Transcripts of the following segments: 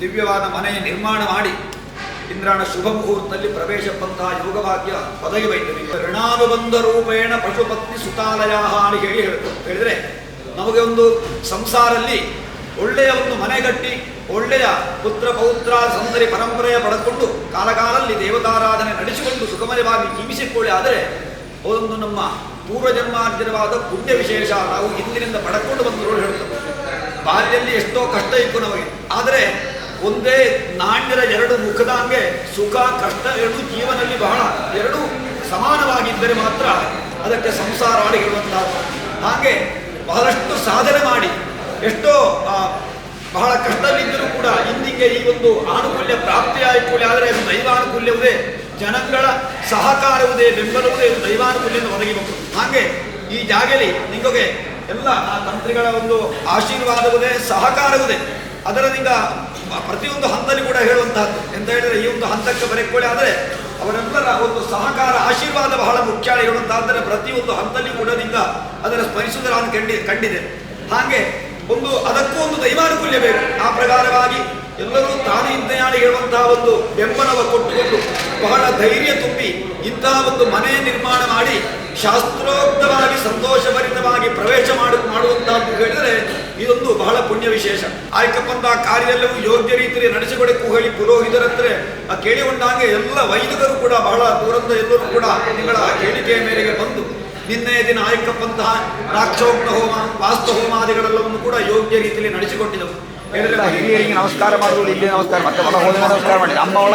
ದಿವ್ಯವಾದ ಮನೆ ನಿರ್ಮಾಣ ಮಾಡಿ ಇಂದ್ರಾಣ ಶುಭ ಮುಹೂರ್ತದಲ್ಲಿ ಪ್ರವೇಶಪ್ಪಂತಹ ಯೋಗಭಾಗ್ಯ ಒದಗಿ ಬೈತದೆ ಋಣಾನುಬಂಧ ರೂಪೇಣ ಪಶುಪತ್ನಿ ಸುತಾಲಯ ಅಂತ ಹೇಳಿ ಹೇಳ್ತು ಹೇಳಿದ್ರೆ ನಮಗೆ ಒಂದು ಸಂಸಾರಲ್ಲಿ ಒಳ್ಳೆಯ ಒಂದು ಮನೆ ಕಟ್ಟಿ ಒಳ್ಳೆಯ ಪುತ್ರ ಪೌತ್ರ ಸಂತರಿ ಪರಂಪರೆಯ ಪಡೆದುಕೊಂಡು ಕಾಲಕಾಲದಲ್ಲಿ ದೇವತಾರಾಧನೆ ನಡೆಸಿಕೊಂಡು ಸುಖಮಯವಾಗಿ ಜೀವಿಸಿಕೊಳ್ಳಿ ಆದರೆ ಅದೊಂದು ನಮ್ಮ ಪೂರ್ವಜನ್ಮಾರ್ಜನವಾದ ಪುಣ್ಯ ವಿಶೇಷ ನಾವು ಹಿಂದಿನಿಂದ ಪಡ್ಕೊಂಡು ಬಂದರು ಹೇಳ್ತೇವೆ ಬಾಲ್ಯದಲ್ಲಿ ಎಷ್ಟೋ ಕಷ್ಟ ಇತ್ತು ನಮಗೆ. ಆದರೆ ಒಂದೇ ನಾಣ್ಯದ ಎರಡು ಮುಖದ ಹಂಗೆ ಸುಖ, ಕಷ್ಟ ಎರಡು ಜೀವನದಲ್ಲಿ ಬಹಳ ಎರಡು ಸಮಾನವಾಗಿದ್ದರೆ ಮಾತ್ರ ಅದಕ್ಕೆ ಸಂಸಾರ ಆಡಿರುವಂತಹದ್ದು ಹಾಗೆ ಬಹಳಷ್ಟು ಸಾಧನೆ ಮಾಡಿ, ಎಷ್ಟೋ ಬಹಳ ಕಷ್ಟದಲ್ಲಿದ್ದರೂ ಕೂಡ ಇಂದಿಗೆ ಈ ಒಂದು ಆನುಕೂಲ್ಯ ಪ್ರಾಪ್ತಿಯಾಯಿತು ಆದರೆ ಅದು ದೈವಾನುಕೂಲ್ಯವೇ ಜನಗಳ ಸಹಕಾರವುದೇ ಬೆಂಬಲವುದೇ ಇದು ದೈವಾನುಕೂಲ್ಯವನ್ನು ಒದಗಿ ಬಂತು ಹಾಗೆ ಈ ಜಾಗಲಿ ನಿಮಗೆ ಎಲ್ಲ ಆ ತಂತ್ರಿಗಳ ಒಂದು ಆಶೀರ್ವಾದವುದೇ ಸಹಕಾರವುದೇ ಅದರದಿಂದ ಪ್ರತಿಯೊಂದು ಹಂತದಲ್ಲಿ ಕೂಡ ಹೇಳುವಂತಹದ್ದು. ಎಂತ ಹೇಳಿದ್ರೆ ಈ ಒಂದು ಹಂತಕ್ಕೆ ಬರೆಕೊಳ್ಳಿ ಆದರೆ ಅವರೆಲ್ಲರ ಒಂದು ಸಹಕಾರ, ಆಶೀರ್ವಾದ ಬಹಳ ಮುಖ್ಯ ಹೇಳುವಂತಾದರೆ ಪ್ರತಿಯೊಂದು ಹಂತದಲ್ಲಿ ಕೂಡ ನಿಂದ ಅದರ ಸ್ಮರಿಸುವುದರ ಕಂಡಿ, ಕಂಡಿದೆ. ಹಾಗೆ ಒಂದು, ಅದಕ್ಕೂ ಒಂದು ದೈವಾನುಕೂಲ್ಯ ಬೇಕು. ಆ ಪ್ರಕಾರವಾಗಿ ಎಲ್ಲರೂ ತಾನು ಇಂತೆಯಾಳಿ ಹೇಳುವಂತಹ ಒಂದು ಬೆಂಬಲವ ಕೊಟ್ಟುಕೊಂಡು ಬಹಳ ಧೈರ್ಯ ತುಂಬಿ ಇಂತಹ ಒಂದು ಮನೆ ನಿರ್ಮಾಣ ಮಾಡಿ ಶಾಸ್ತ್ರೋಕ್ತವಾಗಿ ಸಂತೋಷಭರಿತವಾಗಿ ಪ್ರವೇಶ ಮಾಡು ಮಾಡುವಂತಹದ್ದು ಹೇಳಿದರೆ ಇದೊಂದು ಬಹಳ ಪುಣ್ಯ ವಿಶೇಷ. ಆಯ್ಕಪ್ಪಂತಹ ಕಾರ್ಯೆಲ್ಲವೂ ಯೋಗ್ಯ ರೀತಿಯಲ್ಲಿ ನಡೆಸಿಕೊಡಕ್ಕೂ ಹೇಳಿ ಕೇಳಿ ಕೇಳಿಕೊಂಡಾಗೆ ಎಲ್ಲ ವೈದಿಕರು ಕೂಡ, ಬಹಳ ದೂರದ ಎಲ್ಲರೂ ಕೂಡ ನಿಗಳ ಕೇಳಿಕೆಯ ಮೇರೆಗೆ ಬಂದು ನಿನ್ನೆಯ ದಿನ ಆಯ್ಕಪ್ಪಂತಹ ರಾಕ್ಷೋಗ್ನ ಹೋಮ, ವಾಸ್ತು ಹೋಮಾದಿಗಳೆಲ್ಲವನ್ನು ಕೂಡ ಯೋಗ್ಯ ರೀತಿಯಲ್ಲಿ ನಡೆಸಿಕೊಟ್ಟಿದ್ದವು ಹೇಳಿದ್ರೆ ಹಿರಿಯರಿಗೆ ನಮಸ್ಕಾರ ಮಾಡುವುದು ಇಲ್ಲಿ ನಮಸ್ಕಾರ ಮತ್ತೆ ಹೋದ ನಮಸ್ಕಾರ ಮಾಡಿ. ಅಮ್ಮ ಒಳ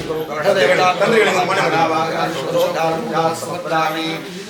తండ్రి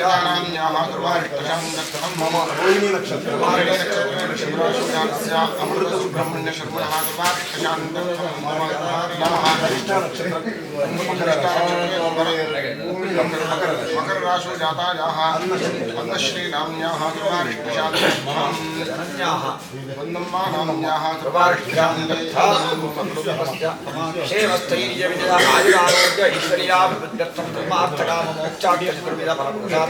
विद्यमानानि यामातर्वारिक्तशाङ्गक्षतं मम रोहिणी नक्षत्रवारिणी नक्षत्रशिवराशिव्यानस्य अमृतसुब्रह्मण्यशर्मणः सर्वारिक्तशान्तक्षं मम नमः मकरराशो जातायाः अन्नश्रीनाम्न्याः सर्वारिष्टशान्तः वन्दम्मा नाम्न्याः सर्वारिष्टशान्तः ऐश्वर्या मोक्षाख्यचतुर्विधफलप्रदात्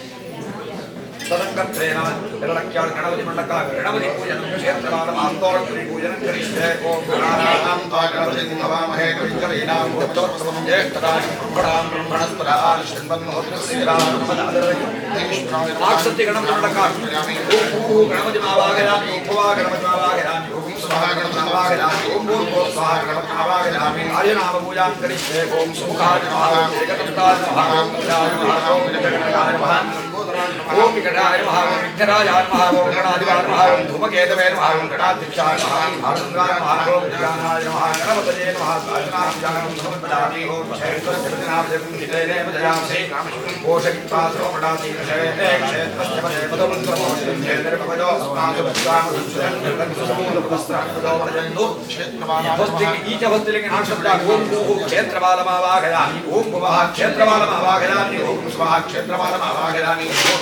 तदङ्गत्वेन जलक्याळ गणपति मण्डका गणपति पूजनं क्षेत्रवादम् आस्तोषत्री पूजनं करिष्ये ॐ गणानां त्वा गणपतिं नवामहे कविकवीनां भूतोत्तमं ज्येष्ठराजं ब्रह्मणां ब्रह्मणस्पदान् शृण्वन्नोत्रश्रीरामपदादरयम् वाक्सत्य गणपति मण्डका ॐ गणपति मावागयामि उपवा गणपति मावागयामि ॐ स्वाहा गणपति मावागयामि ॐ भूर्भुवः स्वाहा गणपति मावागयामि आर्यनाम पूजां करिष्ये ॐ सुमुखाय नमः ॐ एकदन्ताय नमः ओम विकटाय नमः ओम विघ्नराजाय नमः ओम गणाधिपाय नमः ओम धूमकेतवे नमः ओम गणाध्यक्षाय नमः ओम भानुन्द्राय नमः ओम ज्ञानाय नमः गणपतये नमः साधनाभ्यां समर्पयामि ओम क्षेत्रस्यनामजगं हितेने मजयामि कोशकित्वा सोमडाति क्षेत्रे क्षेत्रस्य पदे पदमुन्द्रमोषं क्षेत्रपदो अस्मासु भक्तामसुसमूलपदस्त्राकृतो स्वस्तिक ईच वस्तिलिंग नाशब्दा ओम भूः क्षेत्रबालमावाहयामि ओम भुवः क्षेत्रबालमावाहयामि ओम स्वः क्षेत्रबालमावाहयामि ओम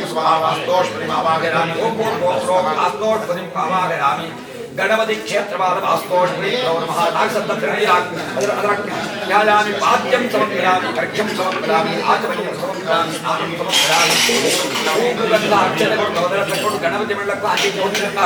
स्वाहास्तोष्परिमावागरामि ओम ओम गोत्रोकास्तोष्परिमावागरामि गणपति क्षेत्रपादवास्तोष्परि नमः नागसप्तत्रियामि पाद्यं समर्पयामि अर्घ्यं समर्पयामि आचमनीयं समर्पयामि। आदिं समर्पयामि गणपति मंडल का आदि ज्योतिर्लिंगा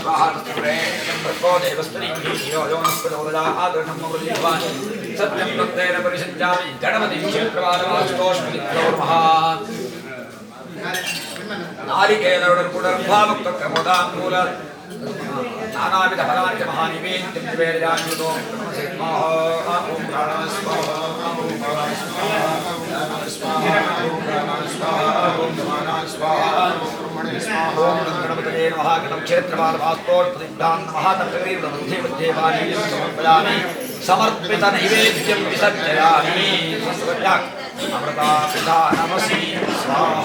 स्वाहास्तुरे प्रको देवस्तरीयो योनस्पदोदादृढमृजीवान् सत्यं तत्तेन परिषञ्जामि गणपति क्षेत्रवादवास्तोष्मित्रौर्मः நாரிகேதருடன் கூட பாவக்த பிரபோதாம் மூல நானாவித பலாஞ்ச மகாநிவேத்தியம் திவேதாயுதோ సమర్పిత నైవేద్యం విసర్జయామి అమృతా నమసి స్వాహ.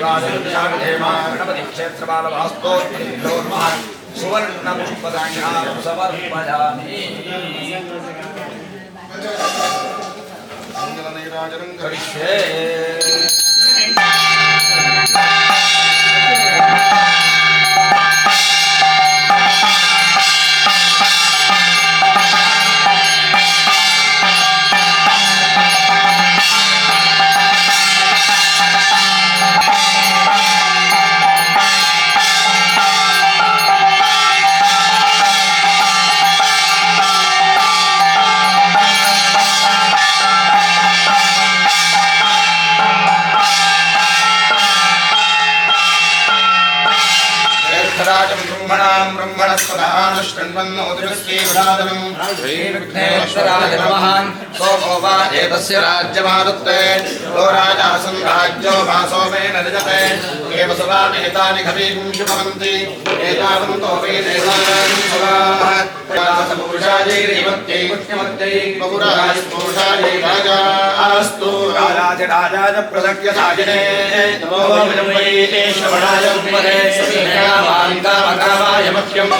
గణపతి క్షేత్రపాలవాస్తోత్రిభ్యో నమ సువర్ణపుష్పదాంఘాం సమర్పయామి కరిష్యే श्रृण्वन्नोतिभिस्तीवरादनम् श्रीविघ्नेश्वराय नमः सोमो वा एतस्य राज्यमादत्ते राजासन् राज्यो वा सोमेन निजते एव सुराणि हितानि खमीं शुभवन्ति एतावन्तो मे देवानां सुराः पुरुषायैरिमत्यै पुण्यमत्यै बहुराज पुरुषायै राजास्तु राजाधिराजाय प्रसज्ञसायिने नमो वै श्रवणाय उपमहे कामकामाय मह्यम्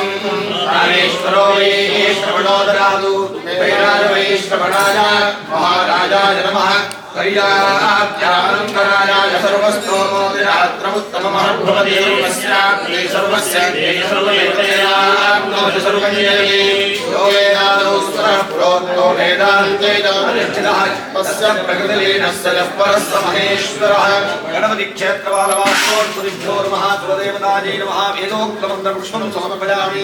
रामेश्वरो वै श्रवणो ददातु वैराज वै श्रवणाय महाराजाय नमः कैलाभ्यानन्तराय सर्वस्तोमोदिरात्रमुत्तममहद्भवति सर्वस्याग्रे सर्वस्य सर्वमेतयाग्नोति सर्वञ्जयति यो वेदादौ स्वरः प्रोक्तो वेदान्ते च तस्य प्रकृतिलीनस्य यः परः स महेश्वरः गणपति क्षेत्रपालवास्तोर्भ्यो नमः सुरदेवतायै नमः वेदोक्तमन्त्रपुष्पं समर्पयामि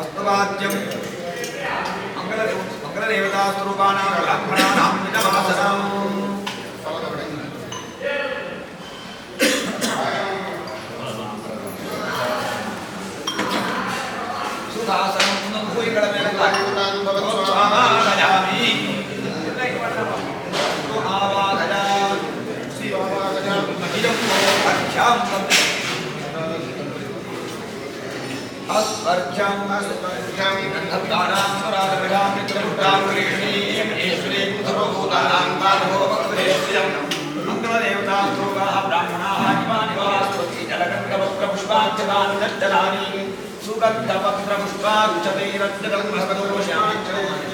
అస్తవాద్యం మంగళదేవతాస్వరూపాణం బ్రాహ్మణానాం నమస్కారం सुगन्धपत्रपुष्पाक्षते रत्नगन्धकल्पोषाक्षरे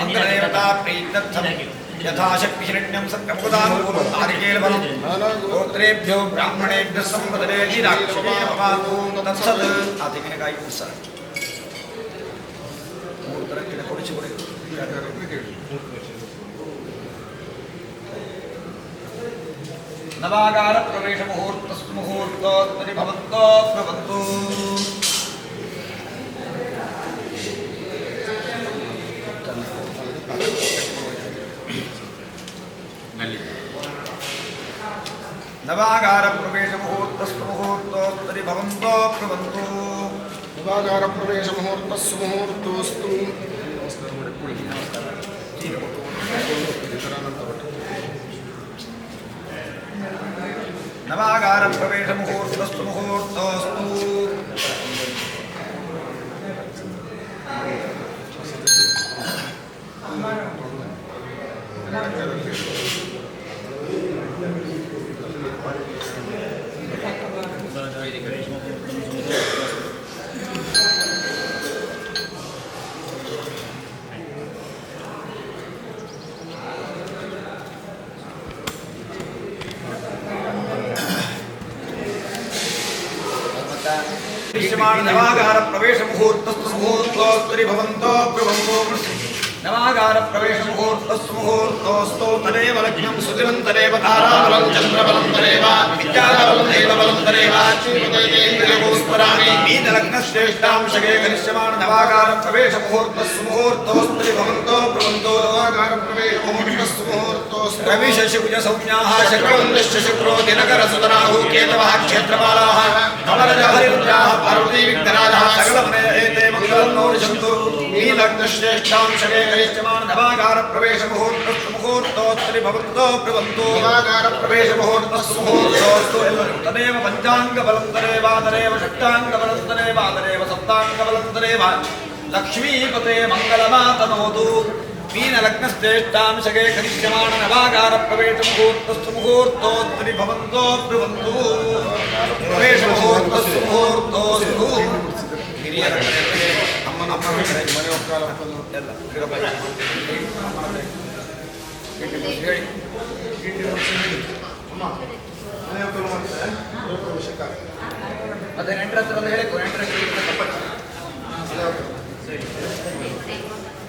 മന്ത്രദേവതാപ്രീത്യർത്ഥം യഥാശക്തിഹിരണ്യം സർഗമുദാനുകൂലം നാരികേലഫലം ഗോത്രേഭ്യോ ബ്രാഹ്മണേഭ്യ സംവദനേ തത്സത്. അതിങ്ങനെ കായി ഉത്സവം മൂത്രത്തിനെ കുടിച്ചു കൊടുക്കും നവാകാരപ്രവേശമുഹൂർത്തസ്മുഹൂർത്തോത്മതി ഭവന്തോ ഭവന്തോ नवागारप्रवेशमुहूर्तस्मुहूर्तोस्तरि भवन्तो प्रवेश नवागारप्रवेशमुहूर्तस्मुहूर्तोऽस्तु नवागारप्रवेशमुहूर्तस्मुहूर्तोऽस्तु ప్రవర్తమాన నవాగార ప్రవేశ ముహూర్తస్తు ముహూర్తోస్తురి భవంతో ప్రభంతో నవాగార ప్రవేశ ముహూర్తస్తు ముహూర్తోస్తో తదేవ లగ్నం సుదిరం తదేవ తారాబలం చంద్రబలం తదేవ విద్యాబలం దేవబలం తదేవ శ్రీమతేంద్రియభూస్వరామి మీన నవాగార ప్రవేశ ముహూర్తస్తు ముహూర్తోస్తురి रविशशिकुजसंज्ञाः शक्रवन्दश्च शुक्रो दिनकरसुतराहु केतवः क्षेत्रपालाः कमलजहरिरुद्राः पार्वतीविघ्नराजः सकलमे एते मङ्गलं मोरिषन्तु नीलग्नश्रेष्ठां लक्ष्मीपते मङ्गलमातनोतु ಶ್ರೇಷ್ಠಾಂಶವೇ ಲಗ್ನ ನವಾಗಾರ ಪ್ರವೇಶ ಮುಹೂರ್ತಸ್ತು ಮುಹೂರ್ತೋತ್ತರಿ ಭವಂತೋ ಪ್ರವಂತು ನವಾಗಾರ ಪ್ರವೇಶ ಮುಹೂರ್ತಸ್ತು ಮುಹೂರ್ತೋತ್ರಿ ಭವಂತೋ ಬ್ರುವಂತು ಪ್ರವೇಶ ಮುಹೂರ್ತಸ್ತು ಮುಹೂರ್ತೋಸ್ತು ಹಿರಿಯರ ಅಮ್ಮನ ನಮ್ಮ ಮನೆ ಒಕ್ಕಲ ಎಲ್ಲ ಹೇಳಿ ಅಮ್ಮ ಮನೆ ಒಕ್ಕಲ ಅದೇ ನೆಂಟರ ಹತ್ರ ಹೇಳಿ ನೆಂಟರ ತಪ್ಪಟ್ಟು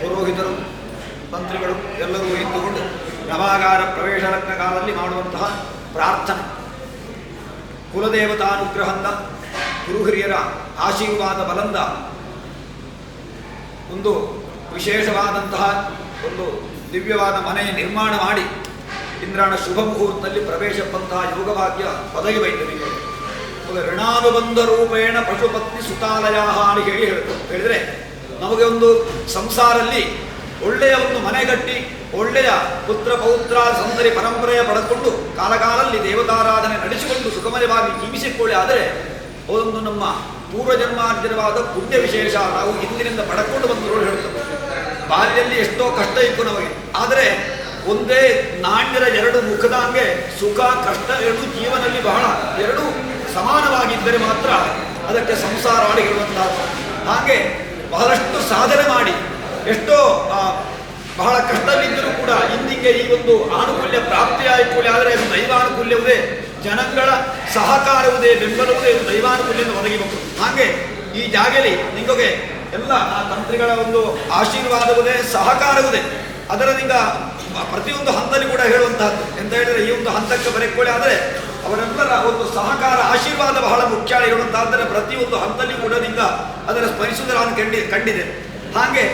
ಪುರೋಹಿತರು, ಮಂತ್ರಿಗಳು ಎಲ್ಲರೂ ಇದ್ದುಕೊಂಡು ನವಾಗಾರ ಪ್ರವೇಶ ಲಗ್ನ ಕಾಲದಲ್ಲಿ ಮಾಡುವಂತಹ ಪ್ರಾರ್ಥನೆ. ಕುಲದೇವತಾನುಗ್ರಹಂದ ಗುರು ಹಿರಿಯರ ಆಶೀರ್ವಾದ ಬಲಂದ ಒಂದು ವಿಶೇಷವಾದಂತಹ ಒಂದು ದಿವ್ಯವಾದ ಮನೆ ನಿರ್ಮಾಣ ಮಾಡಿ ಇಂದ್ರಾಣ ಶುಭ ಮುಹೂರ್ತದಲ್ಲಿ ಪ್ರವೇಶ ಬಂತಹ ಯೋಗಭಾಗ್ಯ ಒದಗಿ ವೈದ್ಯನಿಗೆ. ಋಣಾನುಬಂಧ ರೂಪೇಣ ಪಶುಪತ್ನಿ ಸುತಾಲಯ ಅಂತ ಹೇಳಿ ಹೇಳಿದರೆ ನಮಗೆ ಒಂದು ಸಂಸಾರಲ್ಲಿ ಒಳ್ಳೆಯ ಒಂದು ಮನೆ ಕಟ್ಟಿ ಒಳ್ಳೆಯ ಪುತ್ರ, ಪೌತ್ರ, ಸೌಂದರ್ಯ, ಪರಂಪರೆಯ ಪಡೆದುಕೊಂಡು ಕಾಲಕಾಲಲ್ಲಿ ದೇವತಾರಾಧನೆ ನಡೆಸಿಕೊಂಡು ಸುಖಮಯವಾಗಿ ಜೀವಿಸಿಕೊಳ್ಳಿ ಆದರೆ ಅದೊಂದು ನಮ್ಮ ಪೂರ್ವಜನ್ಮಾರ್ಜನವಾದ ಪುಣ್ಯ ವಿಶೇಷ ನಾವು ಹಿಂದಿನಿಂದ ಪಡ್ಕೊಂಡು ಬಂದರು ಹೇಳ್ತೇವೆ ಬಾಲ್ಯದಲ್ಲಿ ಎಷ್ಟೋ ಕಷ್ಟ ಇತ್ತು ನಮಗೆ. ಆದರೆ ಒಂದೇ ನಾಣ್ಯದ ಎರಡು ಮುಖದಂಗೆ ಸುಖ, ಕಷ್ಟ ಎರಡು ಜೀವನದಲ್ಲಿ ಬಹಳ ಎರಡು ಸಮಾನವಾಗಿದ್ದರೆ ಮಾತ್ರ ಅದಕ್ಕೆ ಸಂಸಾರ ಆಡಿರುವಂತಹ ಹಾಗೆ ಬಹಳಷ್ಟು ಸಾಧನೆ ಮಾಡಿ, ಎಷ್ಟೋ ಬಹಳ ಕಷ್ಟವಿದ್ದರೂ ಕೂಡ ಇಂದಿಗೆ ಈ ಒಂದು ಆನುಕೂಲ್ಯ ಪ್ರಾಪ್ತಿಯಾಯಿತು ಆದರೆ ಅದು ದೈವಾನುಕೂಲ್ಯವುದೇ ಜನಗಳ ಸಹಕಾರವುದೇ, ಬೆಂಬಲವುದೇ ಇದು ದೈವಾನುಕೂಲ್ಯದಿಂದ ಒದಗಿಬೇಕು. ಹಾಗೆ ಈ ಜಾಗಲಿ ನಿಮಗೆ ಎಲ್ಲ ಆ ತಂತ್ರಿಗಳ ಒಂದು ಆಶೀರ್ವಾದವುದೇ, ಸಹಕಾರವುದೇ. ಅದರದಿಂದ ಪ್ರತಿಯೊಂದು ಹಂತದಲ್ಲಿ ಕೂಡ ಹೇಳುವಂತಹದ್ದು. ಎಂತ ಹೇಳಿದ್ರೆ ಈ ಒಂದು ಹಂತಕ್ಕೆ ಬರೆಕೊಳ್ಳಿ ಆದರೆ ಅವರೆಲ್ಲರ ಒಂದು ಸಹಕಾರ, ಆಶೀರ್ವಾದ ಬಹಳ ಮುಖ್ಯ ಹೇಳುವಂತಹದ್ದರೆ ಪ್ರತಿಯೊಂದು ಹಂತದಲ್ಲಿ ಕೂಡ ನಿಂದ ಅದರ ಸ್ಮರಿಸುವುದರ ಕಂಡಿ ಕಂಡಿದೆ ಹಾಗೆ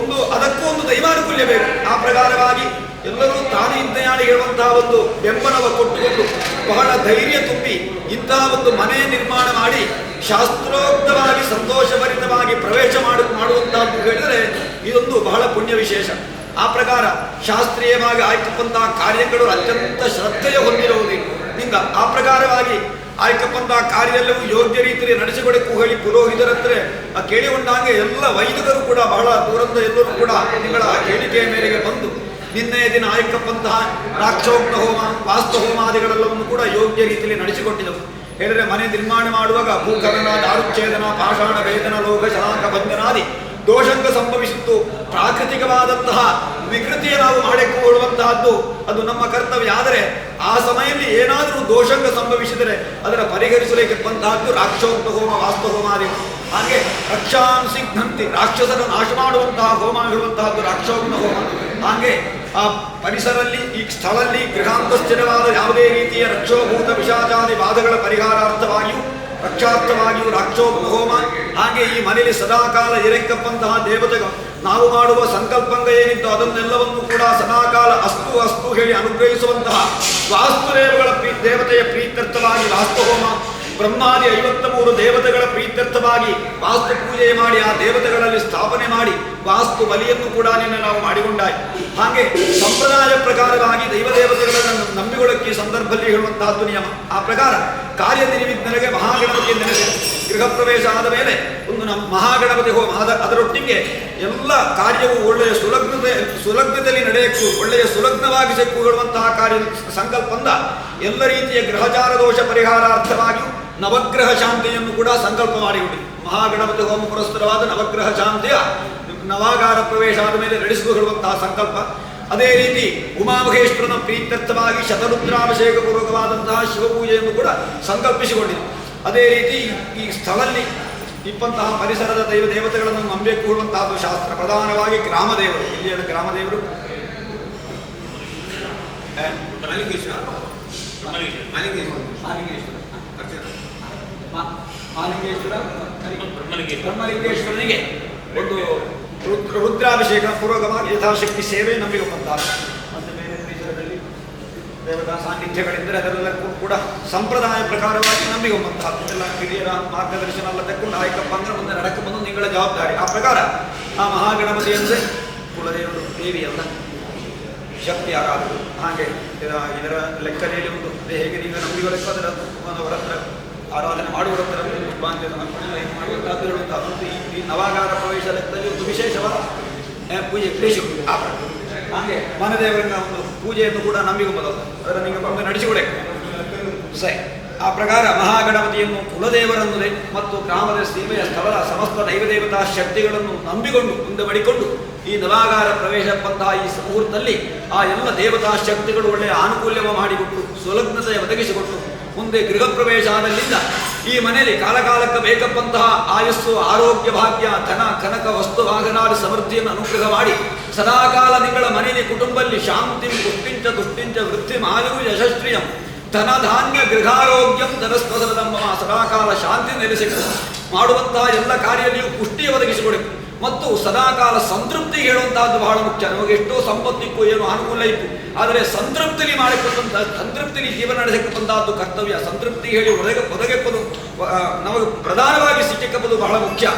ಒಂದು ಅದಕ್ಕೂ ಒಂದು ದೈವಾನುಕೂಲ್ಯ ಬೇಕು. ಆ ಪ್ರಕಾರವಾಗಿ ಎಲ್ಲರೂ ತಾನು ಇಂತೆಯಾಡಿ ಹೇಳುವಂತಹ ಒಂದು ಬೆಂಬಲವ ಕೊಟ್ಟುಕೊಂಡು ಬಹಳ ಧೈರ್ಯ ತುಂಬಿ ಇಂತಹ ಒಂದು ಮನೆ ನಿರ್ಮಾಣ ಮಾಡಿ ಶಾಸ್ತ್ರೋಕ್ತವಾಗಿ ಸಂತೋಷಭರಿತವಾಗಿ ಪ್ರವೇಶ ಮಾಡು, ಮಾಡುವಂತಹದ್ದು ಹೇಳಿದರೆ ಇದೊಂದು ಬಹಳ ಪುಣ್ಯ ವಿಶೇಷ. ಆ ಪ್ರಕಾರ ಶಾಸ್ತ್ರೀಯವಾಗಿ ಆಯ್ತಕ್ಕಂತಹ ಕಾರ್ಯಗಳು ಅತ್ಯಂತ ಶ್ರದ್ಧೆಯ ಹೊಂದಿರುವುದಿಲ್ಲ ಹಿಂಗ ಆ ಪ್ರಕಾರವಾಗಿ ಆಯ್ಕಪ್ಪಂತಹ ಕಾರ್ಯೆಲ್ಲವೂ ಯೋಗ್ಯ ರೀತಿಯಲ್ಲಿ ನಡೆಸಿಕೊಡಕ್ಕೂ ಹೇಳಿ ಪುರೋಹಿತರ ಹತ್ರ ಆ ಕೇಳಿಕೊಂಡಾಗೆ ಎಲ್ಲ ವೈದಿಕರು ಕೂಡ ಬಹಳ ದೂರದ ಎಲ್ಲರೂ ಕೂಡ ನಿಗಳ ಹೇಳಿಕೆಯ ಮೇರೆಗೆ ಬಂದು ನಿನ್ನೆಯ ದಿನ ಆಯ್ಕಪ್ಪಂತಹ ರಾಕ್ಷೋಗ್ನ ಹೋಮ, ವಾಸ್ತು ಕೂಡ ಯೋಗ್ಯ ರೀತಿಯಲ್ಲಿ ನಡೆಸಿಕೊಟ್ಟಿದ್ದವು ಹೇಳಿದ್ರೆ ಮನೆ ನಿರ್ಮಾಣ ಮಾಡುವಾಗ ಭೂಕರಣ ದಾರುಚ್ಛೇದನ ಪಾಷಾಣ ವೇದನ ಲೋಕ ಶಲಾಂಕ ಬಂಧನಾದಿ ದೋಷಂಗ ಸಂಭವಿಸಿತ್ತು. ಪ್ರಾಕೃತಿಕವಾದಂತಹ ವಿಕೃತಿಯ ನಾವು ಮಾಡಿಕೊಳ್ಳುವಂತಹದ್ದು ಅದು ನಮ್ಮ ಕರ್ತವ್ಯ. ಆದರೆ ಆ ಸಮಯದಲ್ಲಿ ಏನಾದರೂ ದೋಷಂಗ ಸಂಭವಿಸಿದರೆ ಅದರ ಪರಿಹರಿಸಲಿಕ್ಕೆ ಬಂತಹದ್ದು ರಾಕ್ಷೋಕ್ತ ಹೋಮ, ವಾಸ್ತು ಹೋಮಾದಿ ಹಾಗೆ ರಕ್ಷಾಂ ಸಿಗ್ನಂತಿ ರಾಕ್ಷಸರ ನಾಶ ಮಾಡುವಂತಹ ಹೋಮ ಇರುವಂತಹದ್ದು ರಾಕ್ಷೋಕ್ತ ಹೋಮ. ಹಾಗೆ ಆ ಪರಿಸರಲ್ಲಿ, ಈ ಸ್ಥಳದಲ್ಲಿ ಗೃಹಾಂತಸ್ಥಿರವಾದ ಯಾವುದೇ ರೀತಿಯ ರಕ್ಷೋಭೂತ ವಿಷಾಚಾದಿ ವಾದಗಳ ಪರಿಹಾರಾರ್ಥವಾಗಿಯೂ ರಕ್ಷಾರ್ಥವಾಗಿಯೂ ರಾಕ್ಷೋಕ್ತ ಹೋಮ. ಹಾಗೆ ಈ ಮನೆಯಲ್ಲಿ ಸದಾಕಾಲ ಇರಕ್ಕಪ್ಪಂತಹ ದೇವತೆಗಳು. ನಾವು ಮಾಡುವ ಸಂಕಲ್ಪಂಗ ಏನಿತ್ತು ಅದನ್ನೆಲ್ಲವನ್ನು ಕೂಡ ಸದಾಕಾಲ ಅಸ್ತು ಅಸ್ತು ಹೇಳಿ ಅನುಗ್ರಹಿಸುವಂತಹ ವಾಸ್ತುದೇವಗಳ ಪ್ರೀ, ದೇವತೆಯ ಪ್ರೀತ್ಯರ್ಥವಾಗಿ ವಾಸ್ತು ಹೋಮ ಬ್ರಹ್ಮಾದಿ ಐವತ್ತ ಮೂರು ದೇವತೆಗಳ ಪ್ರೀತ್ಯರ್ಥವಾಗಿ ವಾಸ್ತು ಪೂಜೆ ಮಾಡಿ ಆ ದೇವತೆಗಳಲ್ಲಿ ಸ್ಥಾಪನೆ ಮಾಡಿ ವಾಸ್ತು ಬಲಿಯನ್ನು ಕೂಡ ನಿನ್ನೆ ನಾವು ಮಾಡಿಕೊಂಡಾಯಿ ಹಾಗೆ ಸಂಪ್ರದಾಯ ಪ್ರಕಾರವಾಗಿ ದೈವ ದೇವತೆಗಳನ್ನು ನಂಬಿಕೊಳ್ಳಕ್ಕೆ ಈ ಸಂದರ್ಭದಲ್ಲಿ ಹೇಳುವಂತಹದ್ದು ನಿಯಮ. ಆ ಪ್ರಕಾರ ಕಾರ್ಯ ನಿರ್ವಿಘ್ನರಿಗೆ ಮಹಾಗಣಪತಿಯ ನೆನೆಸಿ ಗೃಹ ಪ್ರವೇಶ ಆದ ಮೇಲೆ ಒಂದು ನಮ್ಮ ಮಹಾಗಣಪತಿ ಹೋಮ ಅದ ಅದರೊಟ್ಟಿಗೆ ಎಲ್ಲ ಕಾರ್ಯವು ಒಳ್ಳೆಯ ಸುಲಗ್ನತೆ ಸುಲಗ್ನದಲ್ಲಿ ನಡೆಯಕ್ಕೂ ಒಳ್ಳೆಯ ಸುಲಗ್ನವಾಗಿ ಹೇಳುವಂತಹ ಕಾರ್ಯ ಸಂಕಲ್ಪಂದ ಎಲ್ಲ ರೀತಿಯ ಗ್ರಹಚಾರ ದೋಷ ಪರಿಹಾರಾರ್ಥವಾಗಿಯೂ ನವಗ್ರಹ ಶಾಂತಿಯನ್ನು ಕೂಡ ಸಂಕಲ್ಪ ಮಾಡಿಬಿಡಿ. ಮಹಾಗಣಪತಿ ಹೋಮ ಪುರಸ್ಕರವಾದ ನವಗ್ರಹ ಶಾಂತಿಯ ನವಾಗಾರ ಪ್ರವೇಶ ಆದ ಮೇಲೆ ನಡೆಸಿಕೊಳ್ಳುವಂತಹ ಸಂಕಲ್ಪ. ಅದೇ ರೀತಿ ಉಮಾಮಹೇಶ್ವರನ ಪ್ರೀತ್ಯರ್ಥವಾಗಿ ಶತರುದ್ರಾಭಿಷೇಕ ಪೂರ್ವಕವಾದಂತಹ ಶಿವಪೂಜೆಯನ್ನು ಕೂಡ ಸಂಕಲ್ಪಿಸಿಕೊಂಡಿದೆ. ಅದೇ ರೀತಿ ಈ ಸ್ಥಳದಲ್ಲಿ ಇಪ್ಪಂತಹ ಪರಿಸರದ ದೈವ ದೇವತೆಗಳನ್ನು ನಂಬಬೇಕು ಕೊಡುವಂತಹದ್ದು ಶಾಸ್ತ್ರ ಪ್ರಧಾನವಾಗಿ ಗ್ರಾಮದೇವರು. ಇಲ್ಲಿಯ ಗ್ರಾಮದೇವರು. ಮಲಿಕೇಶ್ವರ ಬ್ರಹ್ಮಲಿಂಗೇಶ್ವರನಿಗೆ ಒಂದು ರುದ್ರ ರುದ್ರಾಭಿಷೇಕ ಪೂರ್ವಕವಾಗಿ ಯಥಾಶಕ್ತಿ ಸೇವೆ ನಮಗೆ ಬಂತಾರೆ ಮತ್ತು ಬೇರೆ ದೇಶದಲ್ಲಿ ದೇವತಾ ಸಾನ್ನಿಧ್ಯಗಳಿದ್ದರೆ ಅದರೆಲ್ಲಕ್ಕೂ ಕೂಡ ಸಂಪ್ರದಾಯ ಪ್ರಕಾರವಾಗಿ ನಮಗೆ ಬಂತಹದ್ದು ಎಲ್ಲ ಹಿರಿಯರ ಮಾರ್ಗದರ್ಶನ ಎಲ್ಲ ತಕ್ಕೊಂಡು ಆಯ್ಕಪ್ಪ ಅಂದ್ರೆ ಮುಂದೆ ನಡಕ ಬಂದು ನಿಂಗಳ ಜವಾಬ್ದಾರಿ. ಆ ಪ್ರಕಾರ ಆ ಮಹಾಗಣಪತಿ ಅಂದರೆ ಕುಲದೇವರು ದೇವಿ ಅಲ್ಲ. ಶಕ್ತಿ ಆರಾಧನೆ ಹಾಗೆ ಇದರ ಲೆಕ್ಕದಲ್ಲಿ ಒಂದು ಅದೇ ಹೇಗೆ ನೀವು ನಂಬಿಕೆ ಲೆಕ್ಕ ಅದರ ಅವರ ಹತ್ರ ಆರಾಧನೆ ಹೇಳುವಂಥದ್ದು ಮತ್ತು ಈ- ನವಾಗಾರ ಪ್ರವೇಶ ಲೆಕ್ಕದಲ್ಲಿ ಒಂದು ವಿಶೇಷವಾದ ಪೂಜೆ ಕ್ಲೇಷ. ಹಾಗೆ ಮನದೇವರನ್ನ ಒಂದು ಪೂಜೆಯನ್ನು ಕೂಡ ನಂಬಿಕೊಂಬುದು ಅದರ ನಿಮಗೆ ಒಮ್ಮೆ ನಡೆಸಿಕೊಡಬೇಕು ಸರಿ ಆ ಪ್ರಕಾರ ಮಹಾಗಣಪತಿಯನ್ನು ಕುಲದೇವರನ್ನು ಮತ್ತು ಗ್ರಾಮದ ಸೀಮೆಯ ಸ್ಥಳದ ಸಮಸ್ತ ದೈವದೇವತಾ ಶಕ್ತಿಗಳನ್ನು ನಂಬಿಕೊಂಡು ಮುಂದೆ ಮಾಡಿಕೊಂಡು ಈ ನವಾಗಾರ ಪ್ರವೇಶ ಬಂತಹ ಈ ಮುಹೂರ್ತದಲ್ಲಿ ಆ ಎಲ್ಲ ದೇವತಾ ಶಕ್ತಿಗಳು ಒಳ್ಳೆಯ ಆನುಕೂಲ್ಯವ ಮಾಡಿಕೊಟ್ಟು ಸುಲಗ್ನತೆ ಒದಗಿಸಿಕೊಟ್ಟು ಮುಂದೆ ಗೃಹ ಪ್ರವೇಶ ಆದಲ್ಲಿಂದ ಈ ಮನೆಯಲ್ಲಿ ಕಾಲಕಾಲಕ್ಕೆ ಬೇಕಪ್ಪಂತಹ ಆಯಸ್ಸು, ಆರೋಗ್ಯ, ಭಾಗ್ಯ, ಧನ, ಕನಕ, ವಸ್ತು, ವಾಹನಾದಿ ಸಮೃದ್ಧಿಯನ್ನು ಅನುಗ್ರಹ ಮಾಡಿ ಸದಾಕಾಲ ನಿಗಳ ಮನೆಯಲ್ಲಿ ಕುಟುಂಬದಲ್ಲಿ ಶಾಂತಿ ಪುಷ್ಟಿಂಚ ದುಷ್ಟಿಂಚ ವೃತ್ತಿ ಮಾಯು ಯಶಸ್ವಿಯಂ, ಧನ, ಧಾನ್ಯ, ಗೃಹಾರೋಗ್ಯಂ ಧನಸ್ಪಸರದಮ್ಮ ಸದಾಕಾಲ ಶಾಂತಿ ನೆಲೆಸಿಕೊಂಡು ಮಾಡುವಂತಹ ಎಲ್ಲ ಕಾರ್ಯದಲ್ಲಿಯೂ ಪುಷ್ಟಿ ಒದಗಿಸಿಕೊಡಬೇಕು ಮತ್ತು ಸದಾಕಾಲ ಸಂತೃಪ್ತಿ ಹೇಳುವಂತಹದ್ದು ಬಹಳ ಮುಖ್ಯ. ನಮಗೆ ಎಷ್ಟೋ ಸಂಪತ್ತಿಕ್ಕೂ ಏನು ಅನುಕೂಲ ಇತ್ತು. ಆದರೆ ಸಂತೃಪ್ತಿಲಿ ಮಾಡಿಕೊಟ್ಟಂತಹ ಸಂತೃಪ್ತಿಲಿ ಜೀವನ ನಡೆಸಕ್ಕಂತಹದ್ದು ಕರ್ತವ್ಯ. ಸಂತೃಪ್ತಿ ಹೇಳಿ ಒದಗ ಆ, ನಮಗೆ ಪ್ರಧಾನವಾಗಿ ಸಿಕ್ಕಪ್ಪದು ಬಹಳ ಮುಖ್ಯ.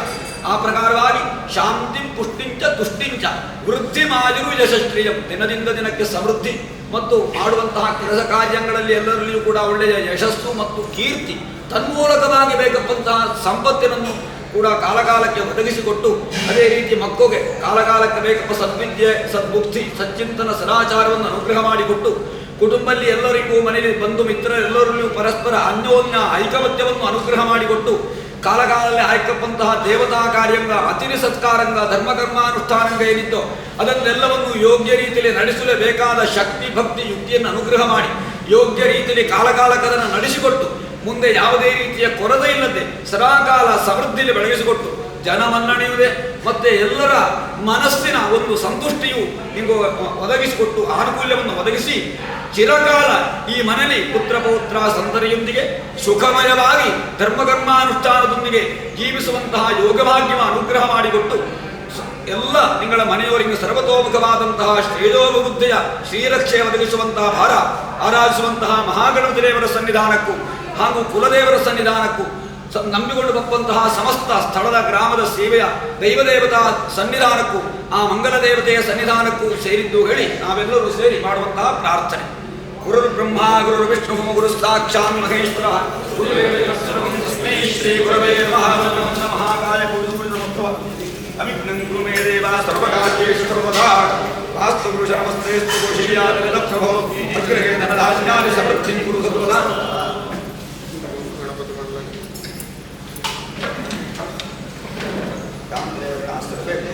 ಆ ಪ್ರಕಾರವಾಗಿ ಶಾಂತಿ ಪುಷ್ಟಿಂಚ ತುಷ್ಟಿಂಚ. ವೃದ್ಧಿ ಮಾದಿರು ಯಶಸ್ವಿಯಂ ದಿನದಿಂದ ದಿನಕ್ಕೆ ಸಮೃದ್ಧಿ. ಮತ್ತು ಮಾಡುವಂತಹ ಕೆಲಸ ಕಾರ್ಯಗಳಲ್ಲಿ ಎಲ್ಲರಲ್ಲಿಯೂ ಕೂಡ ಒಳ್ಳೆಯ ಯಶಸ್ಸು ಮತ್ತು ಕೀರ್ತಿ. ತನ್ಮೂಲಕವಾಗಿ ಬೇಕಪ್ಪಂತಹ ಸಂಪತ್ತಿನನ್ನು ಕೂಡ ಕಾಲಕಾಲಕ್ಕೆ ಒದಗಿಸಿಕೊಟ್ಟು ಅದೇ ರೀತಿ ಮಕ್ಕಳಿಗೆ ಕಾಲಕಾಲಕ್ಕೆ ಬೇಕಪ್ಪ ಸದ್ವಿದ್ಯೆ, ಸದ್ಬುದ್ಧಿ, ಸಚ್ಚಿಂತನ, ಸದಾಚಾರವನ್ನು ಅನುಗ್ರಹ ಮಾಡಿಕೊಟ್ಟು ಕುಟುಂಬದಲ್ಲಿ ಎಲ್ಲರಿಗೂ ಮನೆಯಲ್ಲಿ ಬಂಧು ಮಿತ್ರರೆಲ್ಲರಲ್ಲೂ ಪರಸ್ಪರ ಅನ್ಯೋನ್ಯ ಐಕಮತ್ಯವನ್ನು ಅನುಗ್ರಹ ಮಾಡಿಕೊಟ್ಟು ಕಾಲಕಾಲದಲ್ಲಿ ಆಯ್ಕಪ್ಪಂತಹ ದೇವತಾ ಕಾರ್ಯಂಗ ಅತಿರಿ ಸತ್ಕಾರಂಗ ಧರ್ಮಕರ್ಮಾನುಷ್ಠಾನಂಗ ಏನಿತ್ತೋ ಅದನ್ನೆಲ್ಲವನ್ನು ಯೋಗ್ಯ ರೀತಿಯಲ್ಲಿ ನಡೆಸಲೇಬೇಕಾದ ಶಕ್ತಿ, ಭಕ್ತಿ, ಯುಕ್ತಿಯನ್ನು ಅನುಗ್ರಹ ಮಾಡಿ ಯೋಗ್ಯ ರೀತಿಯಲ್ಲಿ ಕಾಲಕಾಲಕ್ಕೆ ಅದನ್ನು ನಡೆಸಿಕೊಟ್ಟು ಮುಂದೆ ಯಾವುದೇ ರೀತಿಯ ಕೊರತೆ ಇಲ್ಲದೆ ಸದಾಕಾಲ ಸಮೃದ್ಧಿಯಲ್ಲಿ ಬೆಳಗಿಸಿಕೊಟ್ಟು ಜನ ಮನ್ನಣೆಯುವುದೇ ಮತ್ತೆ ಎಲ್ಲರ ಮನಸ್ಸಿನ ಒಂದು ಸಂತುಷ್ಟಿಯು ನಿಮಗೆ ಒದಗಿಸಿಕೊಟ್ಟು ಆನುಕೂಲ್ಯವನ್ನು ಒದಗಿಸಿ ಚಿರಕಾಲ ಈ ಮನೆಯಲ್ಲಿ ಪುತ್ರ ಪೌತ್ರ ಸಂತರಿಯೊಂದಿಗೆ ಸುಖಮಯವಾಗಿ ಧರ್ಮಕರ್ಮಾನುಷ್ಠಾನದೊಂದಿಗೆ ಜೀವಿಸುವಂತಹ ಯೋಗಭಾಗ್ಯವ ಅನುಗ್ರಹ ಮಾಡಿಕೊಟ್ಟು ಎಲ್ಲ ನಿಗಳ ಮನೆಯವರಿಗೆ ಸರ್ವತೋಮುಖವಾದಂತಹ ಶ್ರೇಯೋಪಬುದ್ಧಿಯ ಶ್ರೀರಕ್ಷೆ ಒದಗಿಸುವಂತಹ ಭಾರ ಆರಾಧಿಸುವಂತಹ ಮಹಾಗಣಪತಿ ದೇವರ ಸನ್ನಿಧಾನಕ್ಕೂ ಹಾಗೂ ಕುಲದೇವರ ಸನ್ನಿಧಾನಕ್ಕೂ ನಂಬಿಕೊಂಡು ಬಪ್ಪಂತಹ ಸಮಸ್ತ ಸ್ಥಳದ ಗ್ರಾಮದ ಸೇವೆಯ ದೈವದೇವತಾ ಸನ್ನಿಧಾನಕ್ಕೂ, ಆ ಮಂಗಲ ದೇವತೆಯ ಸನ್ನಿಧಾನಕ್ಕೂ ಸೇರಿದ್ದು ಹೇಳಿ ನಾವೆಲ್ಲರೂ ಸೇರಿ ಮಾಡುವಂತಹ ಪ್ರಾರ್ಥನೆ. ಗುರುರ್ ಬ್ರಹ್ಮ, ಗುರುರ್ ವಿಷ್ಣು, ಗುರು ಸಾಕ್ಷಾನ್ ಮಹೇಶ್ವರ. ಶ್ರೀ ಗುರವೇ ಮಹಾಕಾಯ ಗುರು ಕುರು ಮೇ ದೇವ ಸರ್ವಕಾರ್ಯೇಷು ಸರ್ವದಾ ವಾಸ್ತು ಪುರುಷ ನಮಸ್ತೆಸ್ತು ಪ್ರಭೋ ಅಗ್ರಹೇ ಧನಧಾನ್ಯಾದಿ ಸಮೃದ್ಧಿಂ ಕುರು ಸರ್ವದಾ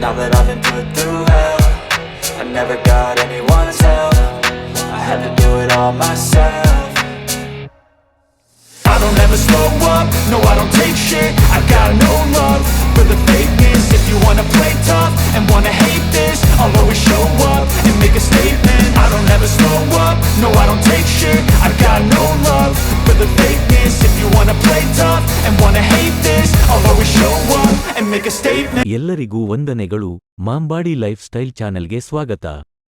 Now that I've been put through hell, I never got anyone's help. I had to do it all myself. I don't ever slow up, no I don't take shit I got no love for the fakeness If you wanna play tough ಎಲ್ಲರಿಗೂ ವಂದನೆಗಳು. ಮಾಂಬಾಡಿ life style ಚಾನೆಲ್ಗೆ ಸ್ವಾಗತ.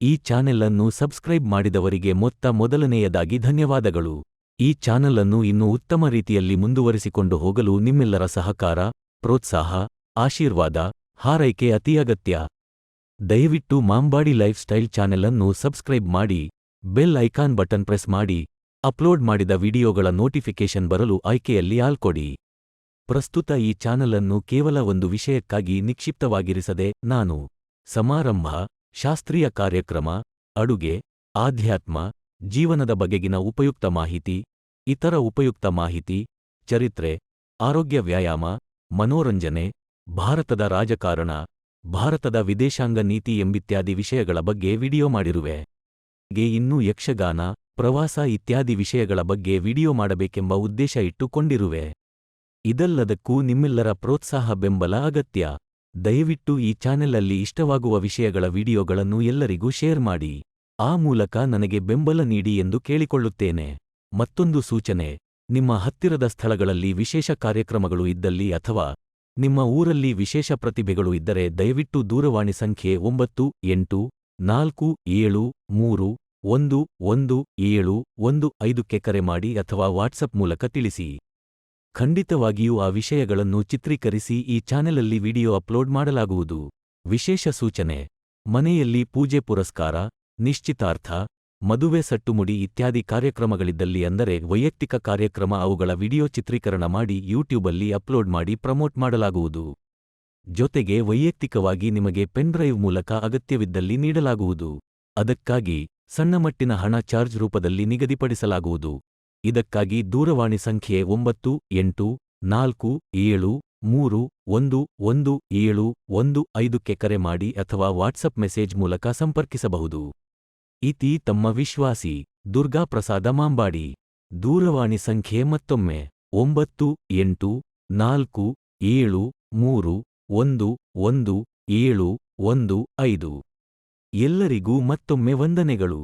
ಈ channel ಅನ್ನು subscribe ಮಾಡಿದವರಿಗೆ ಮೊತ್ತ ಮೊದಲನೆಯದಾಗಿ ಧನ್ಯವಾದಗಳು. ಈ ಚಾನೆಲ್ ಅನ್ನು ಇನ್ನೂ ಉತ್ತಮ ರೀತಿಯಲ್ಲಿ ಮುಂದುವರಿಸಿಕೊಂಡು ಹೋಗಲು ನಿಮ್ಮೆಲ್ಲರ ಸಹಕಾರ, ಪ್ರೋತ್ಸಾಹ, ಆಶೀರ್ವಾದ, ಹಾರೈಕೆ ಅತಿ ಅಗತ್ಯ. ದಯವಿಟ್ಟು ಮಾಂಬಾಡಿ ಲೈಫ್ ಸ್ಟೈಲ್ ಚಾನೆಲ್ ಅನ್ನು ಸಬ್ಸ್ಕ್ರೈಬ್ ಮಾಡಿ. ಬೆಲ್ ಐಕಾನ್ ಬಟನ್ ಪ್ರೆಸ್ ಮಾಡಿ. ಅಪ್ಲೋಡ್ ಮಾಡಿದ ವಿಡಿಯೋಗಳ ನೋಟಿಫಿಕೇಶನ್ ಬರಲು ಆಯ್ಕೆಯಲ್ಲಿ ಆಲ್ಕೊಡಿ ಪ್ರಸ್ತುತ ಈ ಚಾನಲ್ ಅನ್ನು ಕೇವಲ ಒಂದು ವಿಷಯಕ್ಕಾಗಿ ನಿಕ್ಷಿಪ್ತವಾಗಿರಿಸದೆ ನಾನು ಸಮಾರಂಭ, ಶಾಸ್ತ್ರೀಯ ಕಾರ್ಯಕ್ರಮ, ಅಡುಗೆ, ಆಧ್ಯಾತ್ಮ, ಜೀವನದ ಬಗೆಗಿನ ಉಪಯುಕ್ತ ಮಾಹಿತಿ, ಇತರ ಉಪಯುಕ್ತ ಮಾಹಿತಿ, ಚರಿತ್ರೆ, ಆರೋಗ್ಯ ವ್ಯಾಯಾಮ, ಮನೋರಂಜನೆ, ಭಾರತದ ರಾಜಕಾರಣ, ಭಾರತದ ವಿದೇಶಾಂಗ ನೀತಿ ಎಂಬಿತ್ಯಾದಿ ವಿಷಯಗಳ ಬಗ್ಗೆ ವಿಡಿಯೋ ಮಾಡಿರುವೆ. ಗೆ ಇನ್ನೂ ಯಕ್ಷಗಾನ, ಪ್ರವಾಸ ಇತ್ಯಾದಿ ವಿಷಯಗಳ ಬಗ್ಗೆ ವಿಡಿಯೋ ಮಾಡಬೇಕೆಂಬ ಉದ್ದೇಶ ಇಟ್ಟುಕೊಂಡಿರುವೆ. ಇದಲ್ಲದಕ್ಕೂ ನಿಮ್ಮೆಲ್ಲರ ಪ್ರೋತ್ಸಾಹ ಬೆಂಬಲ ಅಗತ್ಯ. ದಯವಿಟ್ಟು ಈ ಚಾನೆಲಲ್ಲಿ ಇಷ್ಟವಾಗುವ ವಿಷಯಗಳ ವಿಡಿಯೋಗಳನ್ನು ಎಲ್ಲರಿಗೂ ಶೇರ್ ಮಾಡಿ. ಆ ಮೂಲಕ ನನಗೆ ಬೆಂಬಲ ನೀಡಿ ಎಂದು ಕೇಳಿಕೊಳ್ಳುತ್ತೇನೆ. ಮತ್ತೊಂದು ಸೂಚನೆ. ನಿಮ್ಮ ಹತ್ತಿರದ ಸ್ಥಳಗಳಲ್ಲಿ ವಿಶೇಷ ಕಾರ್ಯಕ್ರಮಗಳು ಇದ್ದಲ್ಲಿ ಅಥವಾ ನಿಮ್ಮ ಊರಲ್ಲಿ ವಿಶೇಷ ಪ್ರತಿಭೆಗಳು ಇದ್ದರೆ ದಯವಿಟ್ಟು ದೂರವಾಣಿ ಸಂಖ್ಯೆ ಒಂಬತ್ತು, ಎಂಟು, ನಾಲ್ಕು, ಏಳು, ಮೂರು, ಒಂದು ಒಂದು, ಏಳು, ಒಂದು ಐದಕ್ಕೆ ಕರೆ ಮಾಡಿ ಅಥವಾ ವಾಟ್ಸಪ್ ಮೂಲಕ ತಿಳಿಸಿ. ಖಂಡಿತವಾಗಿಯೂ ಆ ವಿಷಯಗಳನ್ನು ಚಿತ್ರೀಕರಿಸಿ ಈ ಚಾನೆಲಲ್ಲಿ ವಿಡಿಯೋ ಅಪ್ಲೋಡ್ ಮಾಡಲಾಗುವುದು. ವಿಶೇಷ ಸೂಚನೆ, ಮನೆಯಲ್ಲಿ ಪೂಜೆ ಪುರಸ್ಕಾರ, ನಿಶ್ಚಿತಾರ್ಥ, ಮದುವೆ ಸಟ್ಟುಮುಡಿ ಇತ್ಯಾದಿ ಕಾರ್ಯಕ್ರಮಗಳಿದ್ದಲ್ಲಿ ಅಂದರೆ ವೈಯಕ್ತಿಕ ಕಾರ್ಯಕ್ರಮ ಅವುಗಳ ವಿಡಿಯೋ ಚಿತ್ರೀಕರಣ ಮಾಡಿ ಯೂಟ್ಯೂಬಲ್ಲಿ ಅಪ್ಲೋಡ್ ಮಾಡಿ ಪ್ರಮೋಟ್ ಮಾಡಲಾಗುವುದು. ಜೊತೆಗೆ ವೈಯಕ್ತಿಕವಾಗಿ ನಿಮಗೆ ಪೆನ್ಡ್ರೈವ್ ಮೂಲಕ ಅಗತ್ಯವಿದ್ದಲ್ಲಿ ನೀಡಲಾಗುವುದು. ಅದಕ್ಕಾಗಿ ಸಣ್ಣಮಟ್ಟಿನ ಹಣ ಚಾರ್ಜ್ ರೂಪದಲ್ಲಿ ನಿಗದಿಪಡಿಸಲಾಗುವುದು. ಇದಕ್ಕಾಗಿ ದೂರವಾಣಿ ಸಂಖ್ಯೆ ಒಂಬತ್ತು, ಎಂಟು, ನಾಲ್ಕು, ಏಳು, ಮೂರು, ಒಂದು ಒಂದು, ಏಳು, ಒಂದು, ಐದಕ್ಕೆ ಕರೆ ಮಾಡಿ ಅಥವಾ ವಾಟ್ಸಪ್ ಮೆಸೇಜ್ ಮೂಲಕ ಸಂಪರ್ಕಿಸಬಹುದು. ಇತಿ ತಮ್ಮ ವಿಶ್ವಾಸಿ, ದುರ್ಗಾಪ್ರಸಾದ ಮಾಂಬಾಡಿ. ದೂರವಾಣಿ ಸಂಖ್ಯೆ ಮತ್ತೊಮ್ಮೆ, ಒಂಬತ್ತು, ಎಂಟು, ನಾಲ್ಕು, ಏಳು, ಮೂರು, ಒಂದು ಒಂದು, ಏಳು, ಒಂದು, ಐದು. ಎಲ್ಲರಿಗೂ ಮತ್ತೊಮ್ಮೆ ವಂದನೆಗಳು.